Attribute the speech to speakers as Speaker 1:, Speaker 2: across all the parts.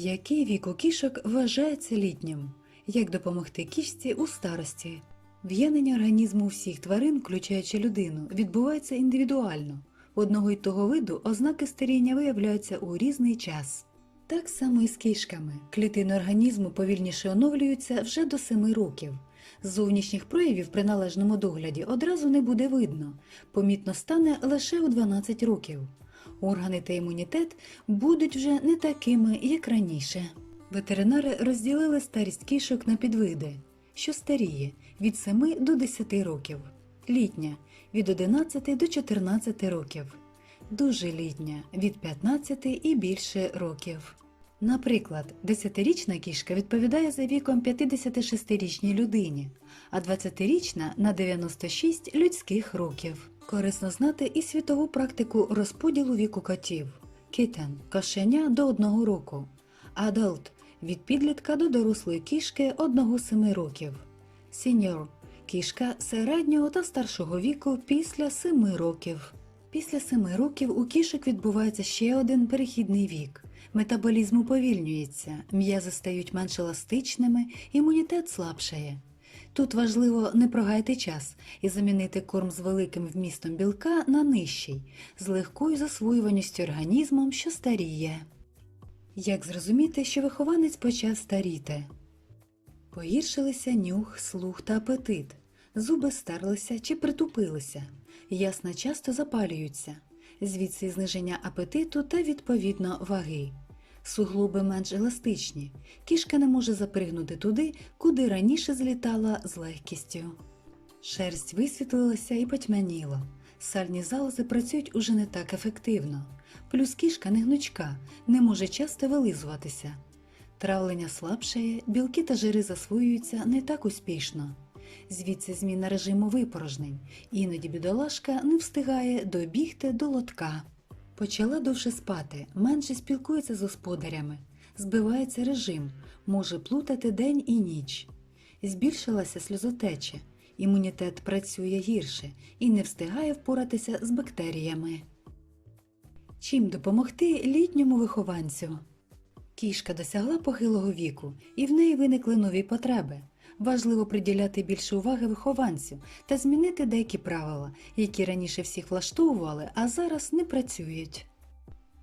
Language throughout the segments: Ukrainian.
Speaker 1: Який вік у кішок вважається літнім? Як допомогти кішці у старості? В'янення організму всіх тварин, включаючи людину, відбувається індивідуально. Одного й того виду ознаки старіння виявляються у різний час. Так само і з кішками. Клітини організму повільніше оновлюються вже до 7 років. Зовнішніх проявів при належному догляді одразу не буде видно, помітно стане лише у 12 років. Органи та імунітет будуть вже не такими, як раніше. Ветеринари розділили старість кішок на підвиди, що старіє від 7 до 10 років, літня від 11 до 14 років, дуже літня від 15 і більше років. Наприклад, 10-річна кішка відповідає за віком 56-річній людині, а 20-річна на 96 людських років. Корисно знати і світову практику розподілу віку котів. Кітен – кошеня до 1 року, адалт – від підлітка до дорослої кішки 1-7 років, сіньор – кішка середнього та старшого віку після 7 років. Після 7 років у кішок відбувається ще один перехідний вік. Метаболізм уповільнюється, м'язи стають менш еластичними, імунітет слабшає. Тут важливо не прогаяти час і замінити корм з великим вмістом білка на нижчий, з легкою засвоюваністю організмом, що старіє. Як зрозуміти, що вихованець почав старіти? Погіршилися нюх, слух та апетит, зуби стерлися чи притупилися, ясна часто запалюються, звідси зниження апетиту та відповідно ваги. Суглоби менш еластичні, кішка не може запригнути туди, куди раніше злітала з легкістю. Шерсть висвітлилася і потьмяніла. Сальні залози працюють уже не так ефективно. Плюс кішка не гнучка, не може часто вилизуватися. Травлення слабшає, білки та жири засвоюються не так успішно. Звідси зміна режиму випорожнень, іноді бідолашка не встигає добігти до лотка. Почала довше спати, менше спілкується з господарями, збивається режим, може плутати день і ніч. Збільшилася сльозотеча, імунітет працює гірше і не встигає впоратися з бактеріями. Чим допомогти літньому вихованцю? Кішка досягла похилого віку, і в неї виникли нові потреби. Важливо приділяти більше уваги вихованцю та змінити деякі правила, які раніше всіх влаштовували, а зараз не працюють.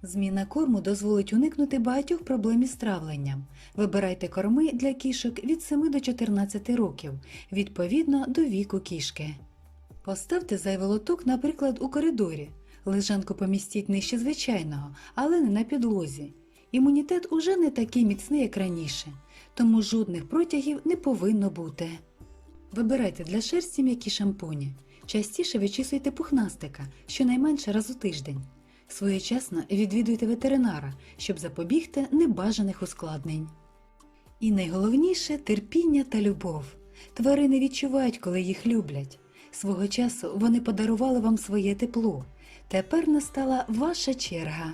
Speaker 1: Зміна корму дозволить уникнути багатьох проблем із травленням. Вибирайте корми для кішок від 7 до 14 років, відповідно до віку кішки. Поставте зайвий лоток, наприклад, у коридорі. Лежанку помістіть нижче звичайного, але не на підлозі. Імунітет уже не такий міцний, як раніше, тому жодних протягів не повинно бути. Вибирайте для шерсті м'які шампуні. Частіше вичісуйте пухнастика, щонайменше раз у тиждень. Своєчасно відвідуйте ветеринара, щоб запобігти небажаних ускладнень. І найголовніше терпіння та любов. Тварини відчувають, коли їх люблять. Свого часу вони подарували вам своє тепло. Тепер настала ваша черга.